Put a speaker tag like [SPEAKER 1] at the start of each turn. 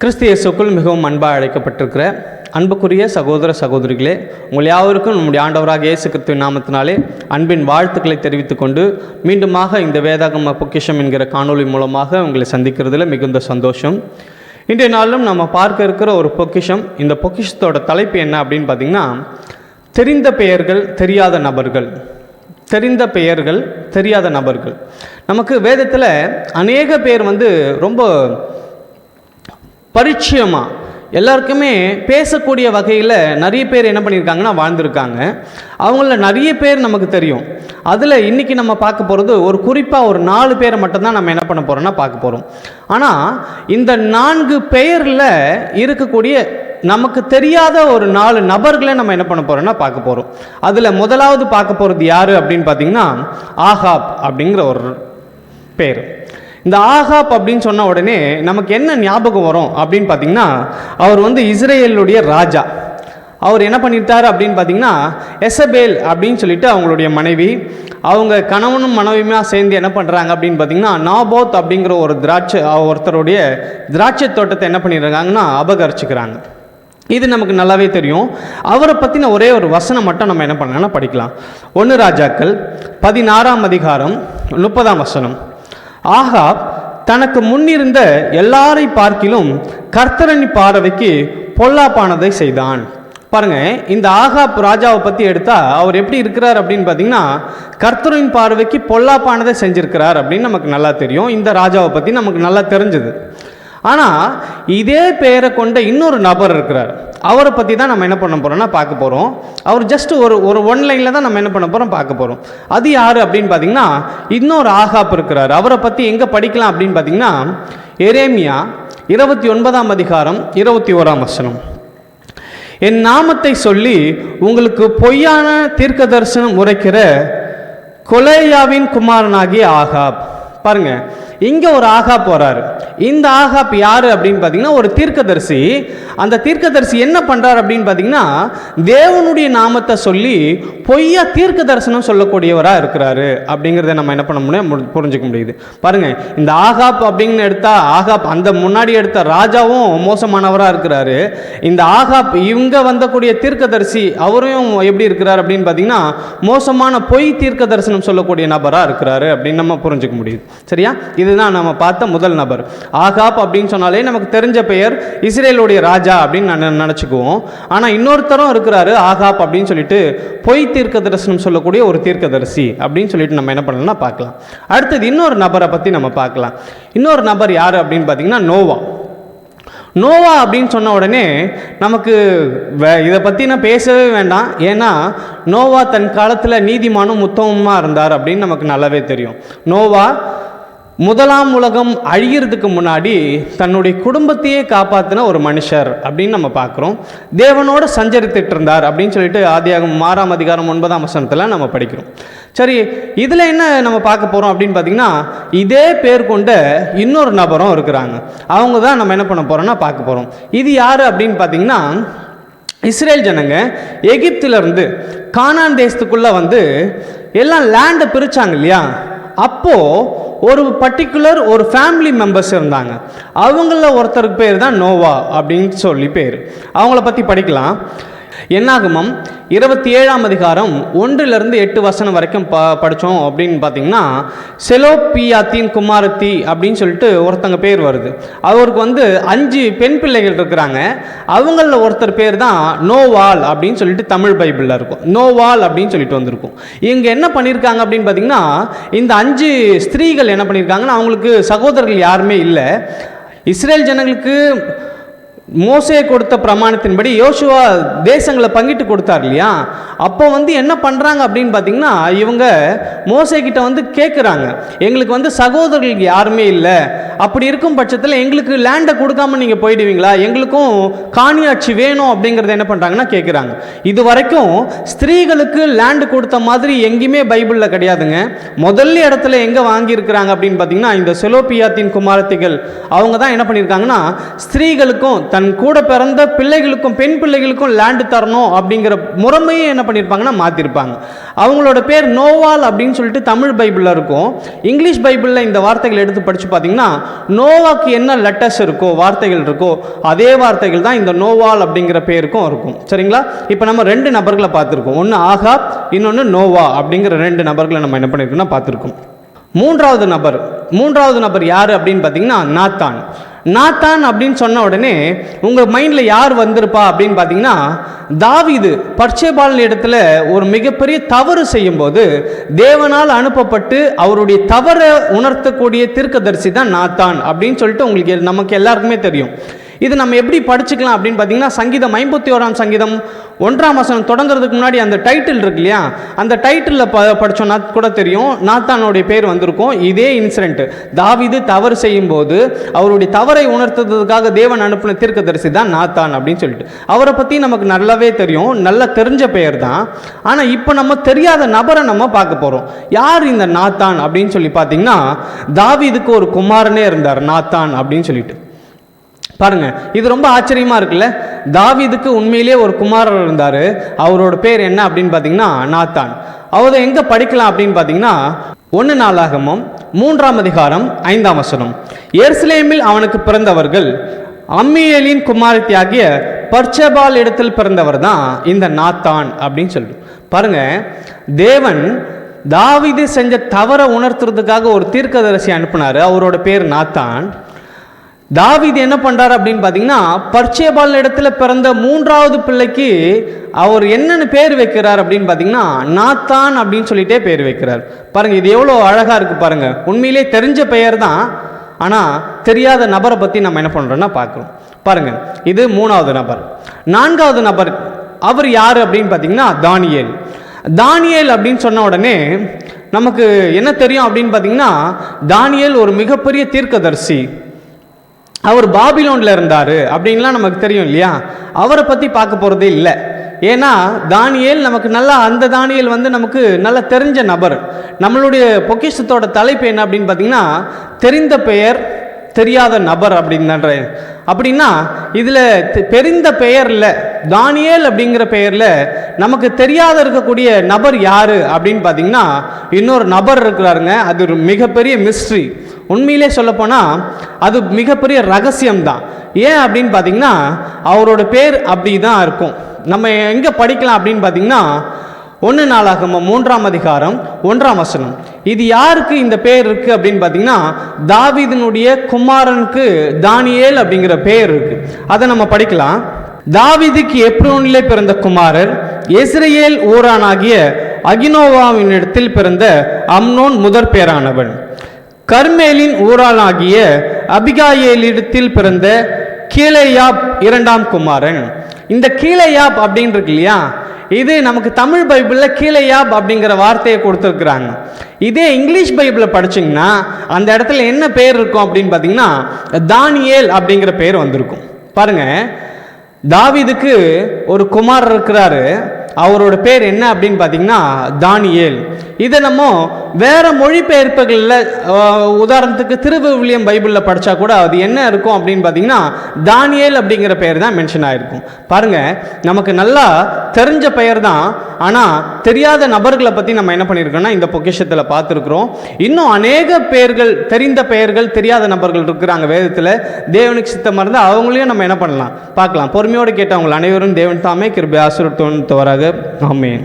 [SPEAKER 1] கிறிஸ்து இயேசுக்குள் மிகவும் அன்பாக அழைக்கப்பட்டிருக்கிற அன்புக்குரிய சகோதர சகோதரிகளே உங்கள் யாவருக்கும் நம்முடைய ஆண்டவராக இயேசு கிறிஸ்துவின் நாமத்தினாலே அன்பின் வாழ்த்துக்களை தெரிவித்துக்கொண்டு மீண்டுமாக இந்த வேதாகம பொக்கிஷம் என்கிற காணொளி மூலமாக உங்களை சந்திக்கிறதுல மிகுந்த சந்தோஷம். இன்றைய நாளிலும் நம்ம பார்க்க இருக்கிற ஒரு பொக்கிஷம். இந்த பொக்கிஷத்தோட தலைப்பு என்ன அப்படின்னு பார்த்தீங்கன்னா தெரிந்த பெயர்கள் தெரியாத நபர்கள். தெரிந்த பெயர்கள் தெரியாத நபர்கள். நமக்கு வேதத்தில் அநேக பேர் வந்து ரொம்ப பரிச்சயமாக எல்லாருக்குமே பேசக்கூடிய வகையில் நிறைய பேர் என்ன பண்ணியிருக்காங்கன்னா வாழ்ந்திருக்காங்க. அவங்கள நிறைய பேர் நமக்கு தெரியும். அதில் இன்றைக்கி நம்ம பார்க்க போகிறது ஒரு குறிப்பாக ஒரு நாலு பேரை மட்டும்தான் நம்ம என்ன பண்ண போகிறோம்னா பார்க்க போகிறோம் ஆனால் இந்த நான்கு பெயரில் இருக்கக்கூடிய நமக்கு தெரியாத ஒரு நாலு நபர்களை நம்ம என்ன பண்ண போகிறோம்னா பார்க்க போகிறோம் அதில் முதலாவது பார்க்க போகிறது யார் அப்படின்னு பார்த்தீங்கன்னா ஆஹாப் அப்படிங்கிற ஒரு பேர். இந்த ஆகாப் அப்படின்னு சொன்ன உடனே நமக்கு என்ன ஞாபகம் வரும் அப்படின்னு பார்த்தீங்கன்னா அவர் வந்து இஸ்ரேலுடைய ராஜா. அவர் என்ன பண்ணிட்டார் அப்படின்னு பார்த்தீங்கன்னா எசபேல் அப்படின்னு சொல்லிட்டு அவங்களுடைய மனைவி அவங்க கணவனும் மனைவியுமா சேர்ந்து என்ன பண்ணுறாங்க அப்படின்னு பார்த்தீங்கன்னா நாபோத் அப்படிங்கிற ஒரு திராட்சை ஒருத்தருடைய திராட்சை தோட்டத்தை என்ன பண்ணிடுறாங்கன்னா அபகரிச்சுக்கிறாங்க. இது நமக்கு நல்லாவே தெரியும். அவரை பற்றின ஒரே ஒரு வசனம் மட்டும் நம்ம என்ன பண்ணலாம்னா படிக்கலாம். ஒன்று ராஜாக்கள் பதினாறாம் அதிகாரம் முப்பதாம் வசனம். ஆகாப் தனக்கு முன்னிருந்த எல்லாரை பார்க்கிலும் கர்த்தரணி பார்வைக்கு பொல்லாப்பானதை செய்தான். பாருங்க இந்த ஆகாப் ராஜாவை பற்றி எடுத்தா அவர் எப்படி இருக்கிறார் அப்படின்னு பார்த்தீங்கன்னா கர்த்தரின் பார்வைக்கு பொல்லாப்பானதை செஞ்சிருக்கிறார் அப்படின்னு நமக்கு நல்லா தெரியும். இந்த ராஜாவை பற்றி நமக்கு நல்லா தெரிஞ்சது. ஆனால் இதே பெயரை கொண்ட இன்னொரு நபர் இருக்கிறார். அவரை பற்றி தான் நம்ம என்ன பண்ண போகிறோம்னா பார்க்க போகிறோம் அவர் ஜஸ்ட் ஒரு ஒரு ஒன் லைனில் தான் நம்ம என்ன பண்ண போகிறோம் பார்க்க போகிறோம் அது யார் அப்படின்னு பார்த்தீங்கன்னா இன்னொரு ஆகாப் இருக்கிறார். அவரை பற்றி எங்கே படிக்கலாம் அப்படின்னு பார்த்தீங்கன்னா எரேமியா இருபத்தி ஒன்பதாம் அதிகாரம் இருபத்தி ஓராம் வசனம். என் நாமத்தை சொல்லி உங்களுக்கு பொய்யான தீர்க்க தரிசனம் உரைக்கிற கொலையாவின் குமாரனாகிய ஆகாப். பாருங்க இங்கே ஒரு ஆகாப் போகிறாரு இந்த ஆகாப் யார் அப்படின்னு பார்த்தீங்கன்னா ஒரு தீர்க்கதரிசி. அந்த தீர்க்கதரிசி என்ன பண்ணுறார் அப்படின்னு பார்த்தீங்கன்னா தேவனுடைய நாமத்தை சொல்லி பொய்யா தீர்க்க தரிசனம் சொல்லக்கூடியவராக இருக்கிறாரு அப்படிங்கிறத நம்ம என்ன பண்ண முடியும்? புரிஞ்சுக்க முடியுது. பாருங்க இந்த ஆகாப் அப்படின்னு எடுத்தா ஆகாப் அந்த முன்னாடி எடுத்த ராஜாவும் மோசமானவராக இருக்கிறாரு. இந்த ஆகாப் இவங்க வந்தக்கூடிய தீர்க்கதரிசி அவரையும் எப்படி இருக்கிறார் அப்படின்னு பார்த்தீங்கன்னா மோசமான பொய் தீர்க்க தரிசனம் சொல்லக்கூடிய நபராக இருக்கிறாரு அப்படின்னு நம்ம புரிஞ்சுக்க முடியுது. சரியா? இதுதான் நம்ம பார்த்த முதல் நபர். ஆகாப் அப்படின்னு சொன்னாலே நமக்கு தெரிஞ்ச பெயர் இஸ்ரேலுடைய ராஜா அப்படின்னு நான் நினச்சிக்குவோம். ஆனால் இன்னொருத்தரும் இருக்கிறாரு ஆகாப் அப்படின்னு சொல்லிட்டு பொய் தீர்க்க தரிசனம் சொல்லக்கூடிய ஒரு தீர்க்கதரிசி அப்படின்னு சொல்லிட்டு நம்ம என்ன பண்ணலாம்னா பார்க்கலாம். அடுத்தது இன்னொரு நபரை பற்றி நம்ம பார்க்கலாம். இன்னொரு நபர் யார் அப்படின்னு பார்த்தீங்கன்னா நோவா. நோவா அப்படின்னு சொன்ன உடனே நமக்கு வே- இதை பற்றினா பேசவே வேண்டாம். ஏன்னா நோவா தன் காலத்தில் நீதிமானும் உத்தமமாக இருந்தார் அப்படின்னு நமக்கு நல்லாவே தெரியும். நோவா முதலாம் உலகம் அழியறதுக்கு முன்னாடி தன்னுடைய குடும்பத்தையே காப்பாற்றின ஒரு மனுஷர் அப்படின்னு நம்ம பார்க்குறோம். தேவனோட சஞ்சரித்துட்டு இருந்தார் அப்படின்னு சொல்லிட்டு ஆதியாகம் ஆறாம் அதிகாரம் ஒன்பதாம் வசனத்தில் நம்ம படிக்கிறோம். சரி இதில் என்ன நம்ம பார்க்க போகிறோம் அப்படின்னு பார்த்தீங்கன்னா இதே பேர் கொண்ட இன்னொரு நபரும் இருக்கிறாங்க. அவங்க தான் நம்ம என்ன பண்ண போகிறோம்னா பார்க்க போகிறோம் இது யார் அப்படின்னு பார்த்தீங்கன்னா இஸ்ரேல் ஜனங்க எகிப்திலிருந்து கானான் தேசத்துக்குள்ளே வந்து எல்லாம் லேண்டை பிரித்தாங்க இல்லையா? அப்போது ஒரு பர்டிகுலர் ஒரு ஃபேமிலி மெம்பர்ஸ் இருந்தாங்க. அவங்கள ஒருத்தருக்கு பேர் தான் நோவா அப்படின்னு சொல்லி பேர். அவங்கள பற்றி படிக்கலாம். என்னாகுமம்? இருபத்தி ஏழாம் அதிகாரம் ஒன்றிலிருந்து எட்டு வசனம் வரைக்கும் ப படித்தோம் அப்படின்னு பார்த்தீங்கன்னா செலோபியாத்தின் குமாரத்தி அப்படின்னு சொல்லிட்டு ஒருத்தங்க பேர் வருது. அவருக்கு வந்து அஞ்சு பெண் பிள்ளைகள் இருக்கிறாங்க. அவங்களில் ஒருத்தர் பேர் தான் நோவால் அப்படின்னு சொல்லிட்டு தமிழ் பைபிளில் இருக்கும். நோவால் அப்படின்னு சொல்லிட்டு வந்திருக்கும். இங்கே என்ன பண்ணியிருக்காங்க அப்படின்னு பார்த்தீங்கன்னா இந்த அஞ்சு ஸ்திரீகள் என்ன பண்ணியிருக்காங்கன்னா அவங்களுக்கு சகோதரர்கள் யாருமே இல்லை. இஸ்ரேல் ஜனங்களுக்கு மோசே கொடுத்த பிரமாணத்தின்படி யோசுவா தேசங்களை பங்கிட்டு கொடுத்தார் இல்லையா? அப்போ வந்து என்ன பண்ணுறாங்க அப்படின்னு பார்த்தீங்கன்னா இவங்க மோசே கிட்ட வந்து கேட்குறாங்க எங்களுக்கு வந்து சகோதரர்கள் யாருமே இல்லை. அப்படி இருக்கும் பட்சத்தில் எங்களுக்கு லேண்டை கொடுக்காம நீங்கள் போயிடுவீங்களா? எங்களுக்கும் காணியாட்சி வேணும் அப்படிங்கிறத என்ன பண்ணுறாங்கன்னா கேட்குறாங்க இது வரைக்கும் ஸ்திரீகளுக்கு லேண்டு கொடுத்த மாதிரி எங்கேயுமே பைபிளில் கிடையாதுங்க. முதல்ல இடத்துல எங்கே வாங்கியிருக்கிறாங்க அப்படின்னு பார்த்தீங்கன்னா இந்த செலோபியாத்தின் குமாரத்திகள் அவங்க தான் என்ன பண்ணியிருக்காங்கன்னா ஸ்திரீகளுக்கும் தன் கூட பிறந்த பிள்ளைகளுக்கும் பெண் பிள்ளைகளுக்கும் லேண்டு தரணும் அப்படிங்கிற முறைமையை என்ன பண்ணியிருப்பாங்கன்னா மாற்றிருப்பாங்க அவங்களோட பேர் நோவால் அப்படின்னு சொல்லிட்டு தமிழ் பைபிளில் இருக்கும். இங்கிலீஷ் பைபிளில் இந்த வார்த்தைகள் எடுத்து படித்து பார்த்தீங்கன்னா நோவாக்கு என்ன லெட்டர்ஸ் இருக்கோ வார்த்தைகள் இருக்கோ அதே வார்த்தைகள் தான் இந்த நோவால் அப்படிங்கிற பேருக்கும் இருக்கும். சரிங்களா? இப்போ நம்ம ரெண்டு நபர்களை பார்த்துருக்கோம். ஒன்று ஆகா இன்னொன்று நோவா அப்படிங்கிற ரெண்டு நபர்களை நம்ம என்ன பண்ணியிருக்கோம்னா பார்த்துருக்கோம். மூன்றாவது நபர். மூன்றாவது நபர் யார் அப்படின்னு பார்த்தீங்கன்னா நாத்தான். நாத்தான் அப்படின்னு சொன்ன உடனே உங்கள் மைண்டில் யார் வந்திருப்பா அப்படின்னு பார்த்தீங்கன்னா தாவிது பர்ச்சேபாலன் இடத்துல ஒரு மிகப்பெரிய தவறு செய்யும்போது தேவனால் அனுப்பப்பட்டு அவருடைய தவறை உணர்த்தக்கூடிய தீர்க்கதரிசி தான் நாத்தான் அப்படின்னு சொல்லிட்டு உங்களுக்கு நமக்கு எல்லாருக்குமே தெரியும். இது நம்ம எப்படி படிச்சுக்கலாம் அப்படின்னு பார்த்தீங்கன்னா சங்கீதம் ஐம்பத்தி ஓராம் சங்கீதம் ஒன்றாம் வசனம் தொடங்குறதுக்கு முன்னாடி அந்த டைட்டில் இருக்கு இல்லையா? அந்த டைட்டிலில் ப படித்தோன்னா கூட தெரியும். நாத்தானுடைய பேர் வந்திருக்கும். இதே இன்சிடென்ட் தாவிது தவறு செய்யும் போது அவருடைய தவறை உணர்த்துறதுக்காக தேவன் அனுப்பின தீர்க்கதரிசி தான் நாத்தான் அப்படின்னு சொல்லிட்டு. அவரை பற்றி நமக்கு நல்லாவே தெரியும். நல்லா தெரிஞ்ச பெயர் தான். ஆனால் இப்போ நம்ம தெரியாத நபரை நம்ம பார்க்க போகிறோம் யார் இந்த நாத்தான் அப்படின்னு சொல்லி பார்த்தீங்கன்னா தாவிதுக்கு ஒரு குமாரனே இருந்தார். நாத்தான் அப்படின்னு சொல்லிட்டு. பாருங்க இது ரொம்ப ஆச்சரியமா இருக்குல்ல? தாவீதுக்கு உண்மையிலேயே ஒரு குமாரர் இருந்தார். அவரோட பேர் என்ன அப்படின்னு பார்த்தீங்கன்னா நாத்தான். அவரை எங்கே படிக்கலாம் அப்படின்னு பார்த்தீங்கன்னா ஒன்று நாளாகமும் மூன்றாம் அதிகாரம் ஐந்தாம் வசனம். எருசலேமில் அவனுக்கு பிறந்தவர்கள் அம்மியலின் குமாரத்தியாகிய பர்ச்சபால் இடத்தில் பிறந்தவர் தான் இந்த நாத்தான் அப்படின்னு சொல்லிட்டு. பாருங்க தேவன் தாவீது செஞ்ச தவறை உணர்த்துறதுக்காக ஒரு தீர்க்கதரிசி அனுப்பினார். அவரோட பேர் நாத்தான். தாவிது என்ன பண்ணுறார் அப்படின்னு பார்த்தீங்கன்னா பர்ச்சேபால் இடத்துல பிறந்த மூன்றாவது பிள்ளைக்கு அவர் என்னென்னு பேர் வைக்கிறார் அப்படின்னு பார்த்தீங்கன்னா நாத்தான் அப்படின்னு சொல்லிட்டே பேர் வைக்கிறார். பாருங்க இது எவ்வளோ அழகாக இருக்கு பாருங்கள் உண்மையிலே தெரிஞ்ச பெயர் தான். ஆனால் தெரியாத நபரை பற்றி நம்ம என்ன பண்ணுறோன்னா பார்க்குறோம் பாருங்க இது மூணாவது நபர். நான்காவது நபர் அவர் யார் அப்படின்னு பார்த்தீங்கன்னா தானியேல். தானியேல் அப்படின்னு சொன்ன உடனே நமக்கு என்ன தெரியும் அப்படின்னு பார்த்தீங்கன்னா தானியேல் ஒரு மிகப்பெரிய தீர்க்கதரிசி. அவர் பாபிலோனில் இருந்தார் அப்படின்லாம் நமக்கு தெரியும் இல்லையா? அவரை பற்றி பார்க்க போகிறதே இல்லை. ஏன்னா தானியேல் நமக்கு நல்லா அந்த தானியல் வந்து நமக்கு நல்லா தெரிஞ்ச நபர். நம்மளுடைய பொக்கிஷத்தோட தலைப்பு என்ன அப்படின்னு பார்த்தீங்கன்னா தெரிந்த பெயர் தெரியாத நபர் அப்படின்ற அப்படின்னா இதில் தெரிந்த பெயரில் தானியேல் அப்படிங்கிற பெயரில் நமக்கு தெரியாத இருக்கக்கூடிய நபர் யார் அப்படின்னு பார்த்தீங்கன்னா இன்னொரு நபர் இருக்கிறாருங்க. அது ஒரு மிகப்பெரிய மிஸ்ட்ரி உண்மையிலே சொல்லப்போனால் அது மிகப்பெரிய ரகசியம்தான். ஏன் அப்படின்னு பார்த்தீங்கன்னா அவரோட பேர் அப்படி தான் இருக்கும். நம்ம எங்கே படிக்கலாம் அப்படின்னு பார்த்தீங்கன்னா ஒன்று நாளாகம மூன்றாம் அதிகாரம் ஒன்றாம் வசனம். இது யாருக்கு இந்த பேர் இருக்குது அப்படின்னு பார்த்தீங்கன்னா தாவீதினுடைய குமாரனுக்கு தானியேல் அப்படிங்கிற பேர் இருக்குது அதை நம்ம படிக்கலாம். தாவீதுக்கு எப்ரோனிலே பிறந்த குமாரர் இஸ்ரேல் ஊரானாகிய அகினோவாவின் இடத்தில் பிறந்த அம்னோன் முதற் பேரானவன். கர்மேலின் ஊராளாகிய அபிகாயேலிடத்தில் பிறந்த கீழையாப் இரண்டாம் குமாரன். இந்த கீழையாப் அப்படின்னு இருக்கு இல்லையா? இது நமக்கு தமிழ் பைபிளில் கீழையாப் அப்படிங்கிற வார்த்தையை கொடுத்துருக்குறாங்க. இதே இங்கிலீஷ் பைபிளை படிச்சிங்கன்னா அந்த இடத்துல என்ன பேர் இருக்கும் அப்படின்னு பார்த்தீங்கன்னா தானியேல் அப்படிங்கிற பேர் வந்திருக்கும். பாருங்க தாவிதுக்கு ஒரு குமார் இருக்கிறாரு. அவரோட பேர் என்ன அப்படின்னு பார்த்தீங்கன்னா தானியேல். இதை நம்ம வேறு மொழிபெயர்ப்புகளில் உதாரணத்துக்கு திருவிவிலியம் பைபிளில் படித்தா கூட அது என்ன இருக்கும் அப்படின்னு பார்த்தீங்கன்னா தானியேல் அப்படிங்கிற பெயர் தான் மென்ஷன் ஆகிருக்கும் பாருங்க நமக்கு நல்லா தெரிஞ்ச பெயர் தான். ஆனால் தெரியாத நபர்களை பற்றி நம்ம என்ன பண்ணியிருக்கோம்னா இந்த பொக்கிஷத்தில் பார்த்துருக்குறோம். இன்னும் அநேக பெயர்கள் தெரிந்த பெயர்கள் தெரியாத நபர்கள் இருக்கிறாங்க வேதத்தில். தேவனுக்கு சித்தமாக இருந்தால் அவங்களையும் நம்ம என்ன பண்ணலாம்? பார்க்கலாம். பொறுமையோடு கேட்டவங்க அனைவரும் தேவன் தாமே கிருபை ஆசுரத்தோன்னு தவறாக ஆமேன்.